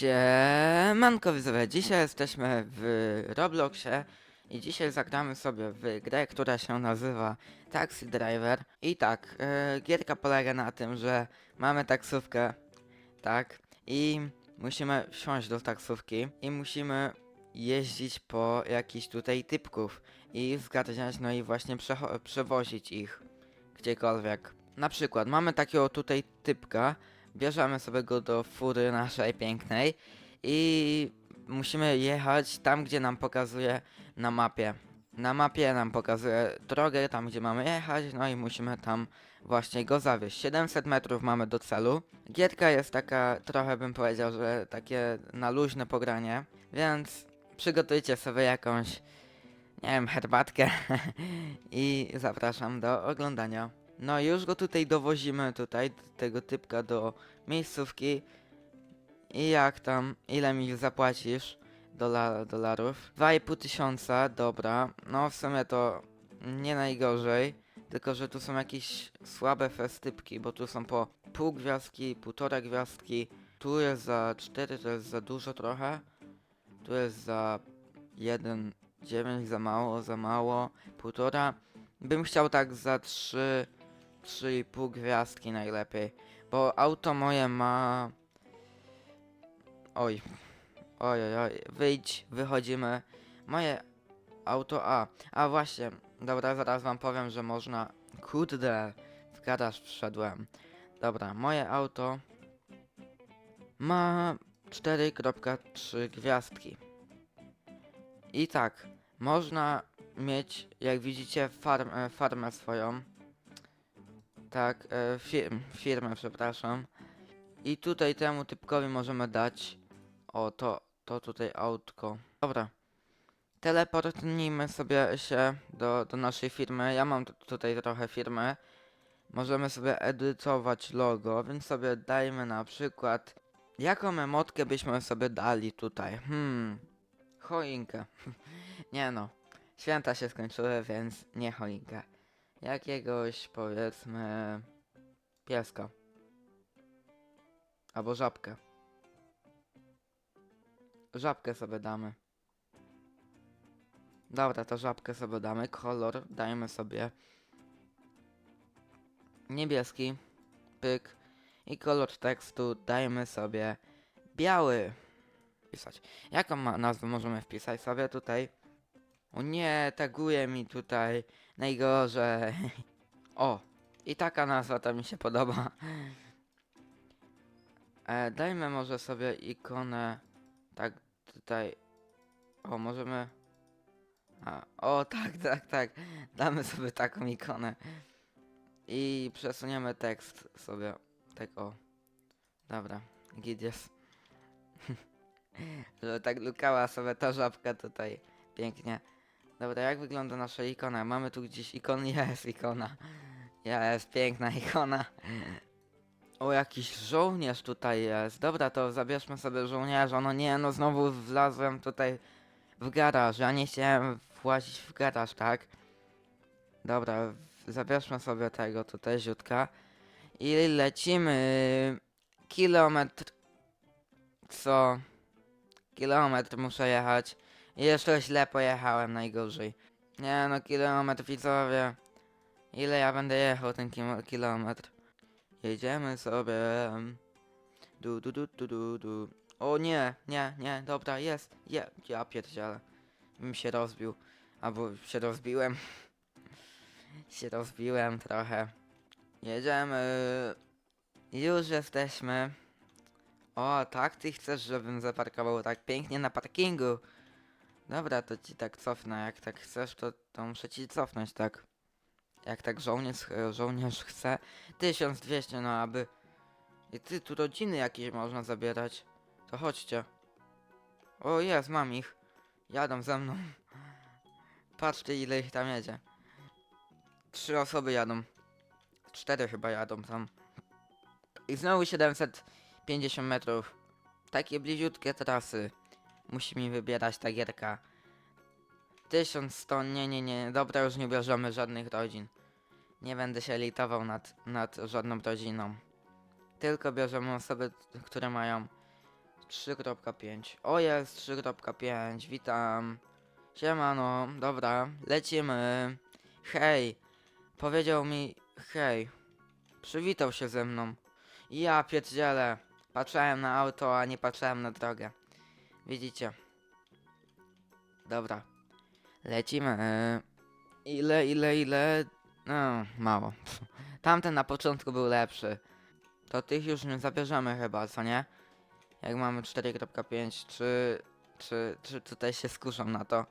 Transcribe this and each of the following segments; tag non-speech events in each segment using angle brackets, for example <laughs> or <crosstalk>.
Siemanko widzowie, dzisiaj jesteśmy w Robloxie i dzisiaj zagramy sobie w grę, która się nazywa Taxi Driver. I tak, e, gierka polega na tym, że mamy taksówkę, tak, i musimy wsiąść do taksówki i musimy jeździć po jakichś tutaj typków i zgarniać, no i właśnie przewozić ich gdziekolwiek. Na przykład mamy takiego tutaj typka, bierzemy sobie go do fury naszej pięknej i musimy jechać tam, gdzie nam pokazuje na mapie. Na mapie nam pokazuje drogę, tam gdzie mamy jechać, no i musimy tam właśnie go zawieźć. 700 metrów mamy do celu. Gierka jest taka, trochę bym powiedział, że takie na luźne pogranie, więc przygotujcie sobie jakąś, nie wiem, herbatkę <laughs> i zapraszam do oglądania. No już go tutaj dowozimy, tutaj, tego typka do miejscówki. I jak tam, ile mi zapłacisz? Dola, dolarów. 2,5 tysiąca, dobra. No w sumie to nie najgorzej. Tylko, że tu są jakieś słabe festypki, bo tu są po pół gwiazdki, półtora gwiazdki. Tu jest za 4, to jest za dużo trochę. Tu jest za 1,9 za mało, za mało. Półtora. Bym chciał tak za 3, 3,5 gwiazdki najlepiej. Bo auto moje ma... Oj. Oj, oj, oj. Wyjdź, wychodzimy. Moje auto A. A właśnie, dobra, zaraz wam powiem, że można... Kurde, w garaż wszedłem. Dobra, moje auto ma 4.3 gwiazdki. I tak, można mieć, jak widzicie, farm, e, farmę swoją. Tak, e, firm, firmę, przepraszam. I tutaj temu typkowi możemy dać. O, to, to tutaj autko. Dobra. Teleportnijmy sobie się do, do naszej firmy. Ja mam tu- tutaj trochę firmy. Możemy sobie edytować logo, więc sobie dajmy na przykład. Jaką emotkę byśmy sobie dali tutaj? Hmm. Choinkę. <laughs> nie no. Święta się skończyły, więc nie choinkę. Jakiegoś powiedzmy pieska. Albo żabkę. Żabkę sobie damy. Dobra, to żabkę sobie damy. Kolor dajmy sobie niebieski. Pyk. I kolor tekstu dajmy sobie biały. Pisać. Jaką nazwę możemy wpisać sobie tutaj? O nie, taguje mi tutaj. Najgorzej. <laughs> O, i taka nazwa to mi się podoba. E, dajmy może sobie ikonę. Tak, tutaj. O, możemy. A, o, tak, tak, tak. Damy sobie taką ikonę. I przesuniemy tekst sobie. Tak, o. Dobra, git jest. <laughs> Żeby tak lukała sobie ta żabka tutaj. Pięknie. Dobra, jak wygląda nasza ikona? Mamy tu gdzieś ikon, <laughs> jest ikona. Jest, piękna ikona. O, jakiś żołnierz tutaj jest. Dobra, to zabierzmy sobie żołnierza. No nie, no znowu wlazłem tutaj w garaż. Ja nie chciałem włazić w garaż, tak? Dobra, zabierzmy sobie tego tutaj ziutka. I lecimy. Kilometr. Co? Kilometr muszę jechać. Jeszcze źle pojechałem najgorzej. Nie no, kilometr widzowie. Ile ja będę jechał ten kilo- kilometr? Jedziemy sobie. Du, du, du, du, du, du. O nie, nie, nie, dobra, jest. Je, ja pierdzielę. Bym się rozbił. Albo się rozbiłem. <laughs> się rozbiłem trochę. Jedziemy. Już jesteśmy. O, tak ty chcesz, żebym zaparkował tak pięknie na parkingu. Dobra, to ci tak cofnę. Jak tak chcesz, to, to muszę ci cofnąć, tak. Jak tak żołnierz, e, żołnierz chce. 1200, no aby... I ty, tu rodziny jakieś można zabierać. To chodźcie. O, jest, mam ich. Jadą ze mną. Patrzcie, ile ich tam jedzie. Trzy osoby jadą. Cztery chyba jadą tam. I znowu 750 metrów. Takie bliziutkie trasy. Musi mi wybierać ta gierka. 1100, nie, nie, nie. Dobra, już nie bierzemy żadnych rodzin. Nie będę się litował nad, nad żadną rodziną. Tylko bierzemy osoby, które mają 3.5. O jest 3.5, witam. Siemano, dobra, lecimy. Hej, powiedział mi hej. Przywitał się ze mną. Ja pierdzielę. Patrzyłem na auto, a nie patrzyłem na drogę. Widzicie? Dobra. Lecimy. Ile, ile, ile? No, mało. <laughs> Tamten na początku był lepszy. To tych już nie zabierzemy chyba, co nie? Jak mamy 4.5, czy, czy, czy tutaj się skuszą na to.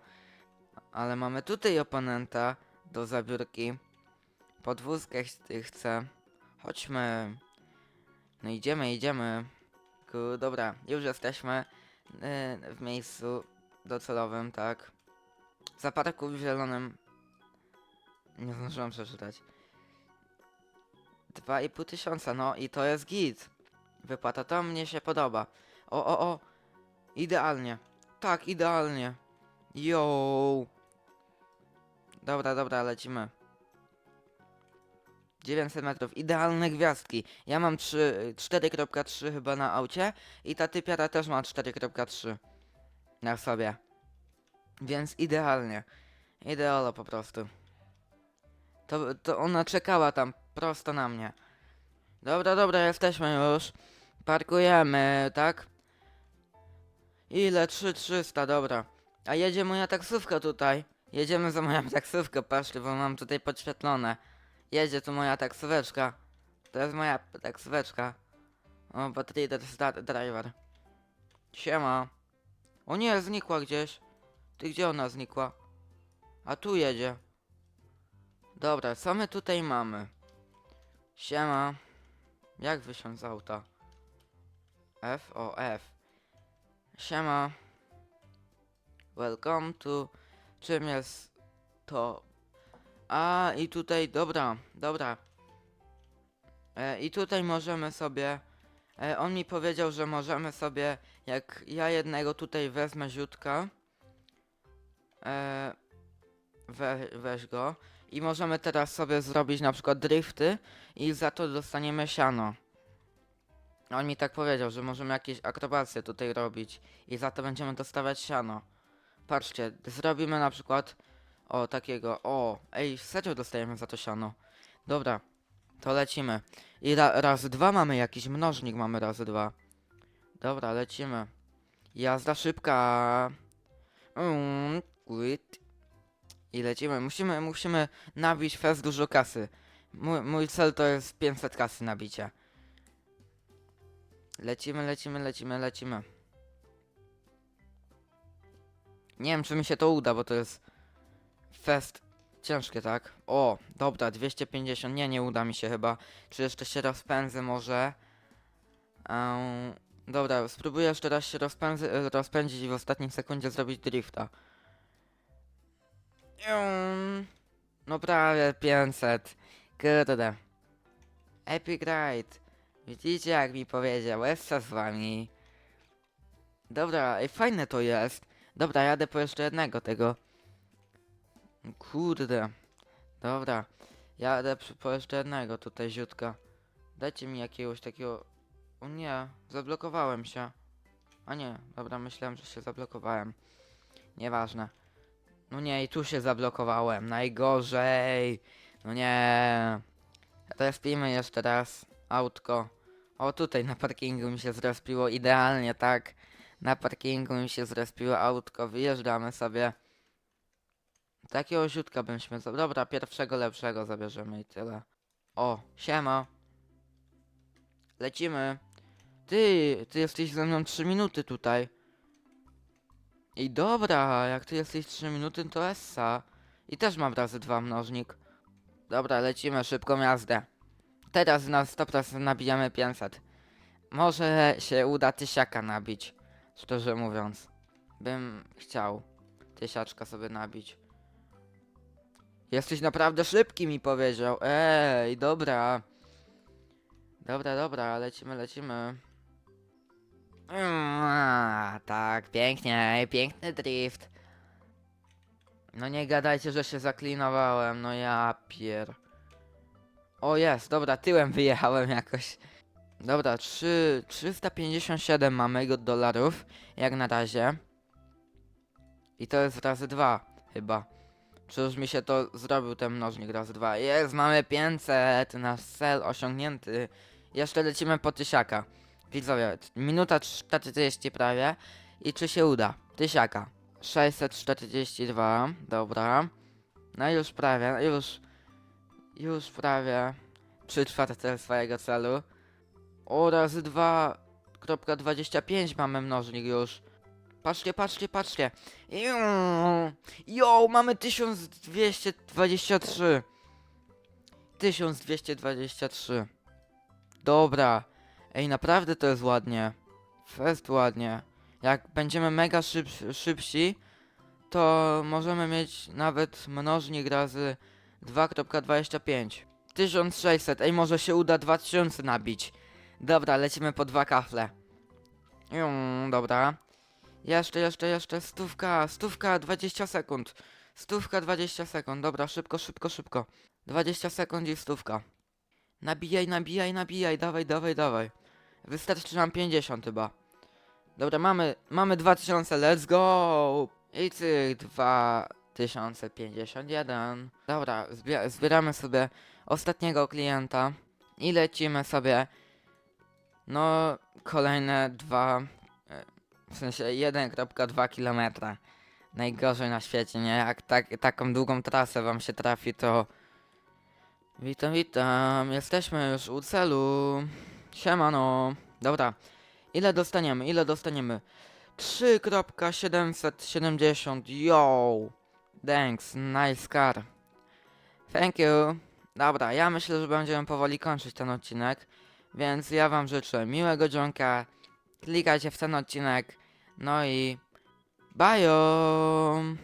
Ale mamy tutaj oponenta do zabiórki. Podwózkę ch- chcę. Chodźmy. No idziemy, idziemy. Ku, dobra, już jesteśmy yy, w miejscu docelowym, tak. Zaparku w zielonym. Nie zdążyłem przeczytać. Dwa i pół tysiąca, no i to jest git. Wypłata to mnie się podoba. O, o, o. Idealnie. Tak, idealnie. Yo. Dobra, dobra, lecimy. 900 metrów, idealne gwiazdki. Ja mam 3 4.3 chyba na aucie i ta typiara też ma 4.3 na sobie. Więc idealnie. Ideolo po prostu. To, to ona czekała tam prosto na mnie. Dobra, dobra, jesteśmy już. Parkujemy, tak? Ile? 3300, dobra. A jedzie moja taksówka tutaj. Jedziemy za moją taksówkę, patrzcie, bo mam tutaj podświetlone. Jedzie tu moja taksóweczka. To jest moja taksóweczka. O, Star Driver. Siema. O nie, znikła gdzieś. Ty gdzie ona znikła? A tu jedzie. Dobra, co my tutaj mamy? Siema. Jak wysiąść z auta? F o F. Siema. Welcome to. Czym jest to? A i tutaj, dobra, dobra. E, I tutaj możemy sobie. E, on mi powiedział, że możemy sobie, jak ja jednego tutaj wezmę ziutka. E, we, weź go. I możemy teraz sobie zrobić na przykład drifty i za to dostaniemy siano. On mi tak powiedział, że możemy jakieś akrobacje tutaj robić i za to będziemy dostawać siano. Patrzcie, zrobimy na przykład o takiego, o, ej, serio dostajemy za to siano. Dobra, to lecimy. I ra, raz dwa mamy jakiś mnożnik, mamy raz dwa. Dobra, lecimy. Jazda szybka. Mm, quit. I lecimy. Musimy, musimy nabić fest dużo kasy. Mój, mój cel to jest 500 kasy nabicia. Lecimy, lecimy, lecimy, lecimy. Nie wiem, czy mi się to uda, bo to jest fest ciężkie, tak? O, dobra, 250. Nie, nie uda mi się chyba. Czy jeszcze się rozpędzę może? Ehm, dobra, spróbuję jeszcze raz się rozpędzić i w ostatniej sekundzie zrobić drifta. Jum. No prawie 500. Kurde. Epic Ride. Widzicie jak mi powiedział, Essa z wami. Dobra, fajne to jest. Dobra, jadę po jeszcze jednego tego. Kurde. Dobra. Jadę po jeszcze jednego tutaj ziutka. Dajcie mi jakiegoś takiego... O nie, zablokowałem się. A nie, dobra, myślałem, że się zablokowałem. Nieważne. No nie, i tu się zablokowałem. Najgorzej. No nie. Respimy jeszcze raz. Autko. O, tutaj na parkingu mi się zrespiło idealnie, tak. Na parkingu mi się zrespiło autko. Wyjeżdżamy sobie. Takiego ziutka byśmy... za- Dobra, pierwszego lepszego zabierzemy i tyle. O, siema. Lecimy. Ty, ty jesteś ze mną 3 minuty tutaj. I dobra, jak ty jesteś 3 minuty, to essa. I też mam razy dwa mnożnik. Dobra, lecimy szybką jazdę. Teraz na 100% nabijamy 500. Może się uda tysiaka nabić. Szczerze mówiąc. Bym chciał tysiaczka sobie nabić. Jesteś naprawdę szybki, mi powiedział. Ej, dobra. Dobra, dobra, lecimy, lecimy. Mm, tak, pięknie, piękny drift. No nie gadajcie, że się zaklinowałem, no ja pier. O jest, dobra, tyłem wyjechałem jakoś. Dobra, 3, 357 mamy dolarów, jak na razie. I to jest razy dwa, chyba. Czy już mi się to zrobił ten mnożnik razy dwa? Jest, mamy 500, nasz cel osiągnięty. Jeszcze lecimy po tysiaka. Widzowie, minuta 40 prawie. I czy się uda? Tysiaka. 642, dobra. No już prawie, już, już prawie 3 czwarte swojego celu. O, razy 2.25 mamy mnożnik już. Patrzcie, patrzcie, patrzcie. Jo, mamy 1223. 1223. Dobra. Ej, naprawdę to jest ładnie. Fest ładnie. Jak będziemy mega szyb, szybsi, to możemy mieć nawet mnożnik razy 2.25. 1600. Ej, może się uda 2000 nabić. Dobra, lecimy po dwa kafle. Iu, dobra. Jeszcze, jeszcze, jeszcze. Stówka, stówka, 20 sekund. Stówka, 20 sekund. Dobra, szybko, szybko, szybko. 20 sekund i stówka. Nabijaj, nabijaj, nabijaj. Dawaj, dawaj, dawaj. Wystarczy nam 50 chyba. Dobra, mamy, mamy 2000, let's go! I cyk, 2051. Dobra, zbie zbieramy sobie ostatniego klienta i lecimy sobie. No, kolejne dwa, w sensie 1.2 km. Najgorzej na świecie, nie? Jak tak, taką długą trasę wam się trafi, to... Witam, witam. Jesteśmy już u celu. Siemano. Dobra. Ile dostaniemy? Ile dostaniemy? 3.770. Yo! Thanks. Nice car. Thank you. Dobra, ja myślę, że będziemy powoli kończyć ten odcinek. Więc ja wam życzę miłego dzionka. Klikajcie w ten odcinek. No i... Bye!